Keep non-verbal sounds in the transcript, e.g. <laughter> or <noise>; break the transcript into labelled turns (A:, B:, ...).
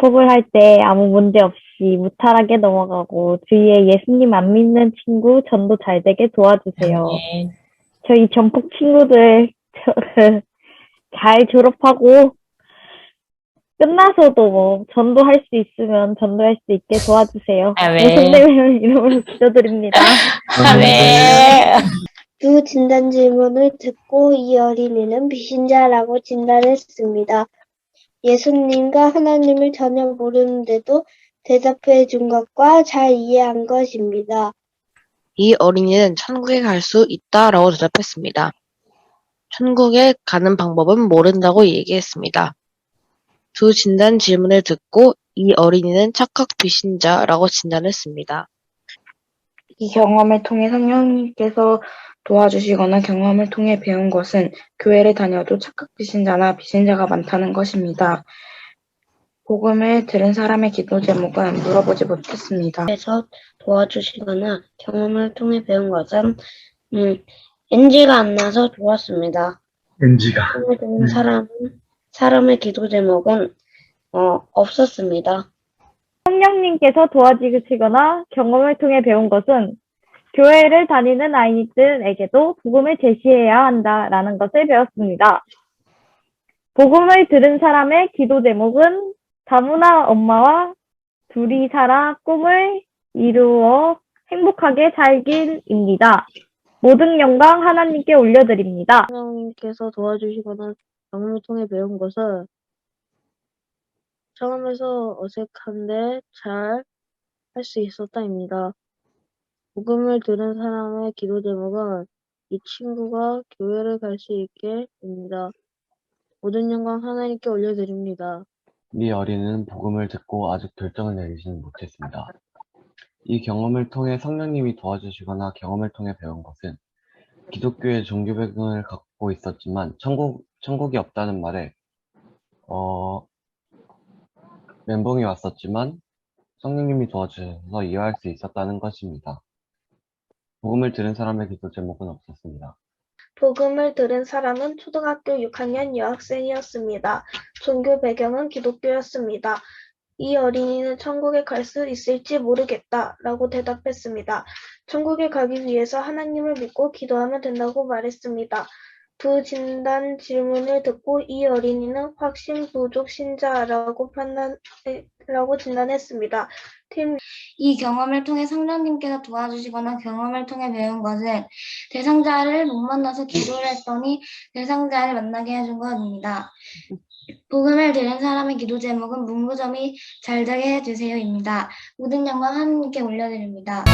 A: 점프를 할때 아무 문제 없이 무탈하게 넘어가고 주위에 예수님 안 믿는 친구 전도 잘 되게 도와주세요.
B: 아멘.
A: 저희 전폭 친구들 <laughs> 잘 졸업하고 끝나서도 뭐 전도할 수 있으면 전도할 수 있게 도와주세요. 예수님의 이름으로 기도드립니다.
B: 아멘.
C: 두 진단 질문을 듣고 이 어린이는 비신자라고 진단했습니다. 예수님과 하나님을 전혀 모르는데도 대답해 준 것과 잘 이해한 것입니다.
D: 이 어린이는 천국에 갈 수 있다라고 대답했습니다. 천국에 가는 방법은 모른다고 얘기했습니다. 두 진단 질문을 듣고 이 어린이는 착각 비신자라고 진단했습니다.
E: 이 경험을 통해 성령님께서 도와주시거나 경험을 통해 배운 것은 교회를 다녀도 착각 비신자나 비신자가 많다는 것입니다. 복음을 들은 사람의 기도 제목은 물어보지 못했습니다.
C: 그래서 도와주시거나 경험을 통해 배운 것은 음, NG가 안 나서 좋았습니다.
F: NG가.
C: 처음에 듣는
F: 음.
C: 사람, 사람의 기도 제목은 어, 없었습니다.
A: 성령님께서 도와주시거나 경험을 통해 배운 것은 교회를 다니는 아이들에게도 복음을 제시해야 한다라는 것을 배웠습니다. 복음을 들은 사람의 기도 제목은 다문화 엄마와 둘이 살아 꿈을 이루어 행복하게 살길입니다. 모든 영광 하나님께 올려드립니다.
C: 하나님께서 도와주시거나 경험을 통해 배운 것은 처음에서 어색한데 잘 할 수 있었다입니다. 복음을 들은 사람의 기도 제목은 이 친구가 교회를 갈 수 있게입니다. 모든 영광 하나님께 올려드립니다.
G: 이 어린이는 복음을 듣고 아직 결정을 내리지는 못했습니다. 이 경험을 통해 성령님이 도와주시거나 경험을 통해 배운 것은 기독교의 종교 배경을 갖고 있었지만 천국, 천국이 없다는 말에 어, 멘붕이 왔었지만 성령님이 도와주셔서 이해할 수 있었다는 것입니다. 복음을 들은 사람의 기도 제목은 없었습니다.
H: 복음을 들은 사람은 초등학교 6학년 여학생이었습니다. 종교 배경은 기독교였습니다. 이 어린이는 천국에 갈 수 있을지 모르겠다 라고 대답했습니다. 천국에 가기 위해서 하나님을 믿고 기도하면 된다고 말했습니다. 두 진단 질문을 듣고 이 어린이는 확신 부족 신자라고 판단, 라고 진단했습니다. 팀
I: 이 경험을 통해 성령님께서 도와주시거나 경험을 통해 배운 것은 대상자를 못 만나서 기도를 했더니 대상자를 만나게 해준 것입니다. 복음을 들은 사람의 기도 제목은 문구점이 잘 되게 해주세요입니다. 모든 영광 하나님께 올려드립니다.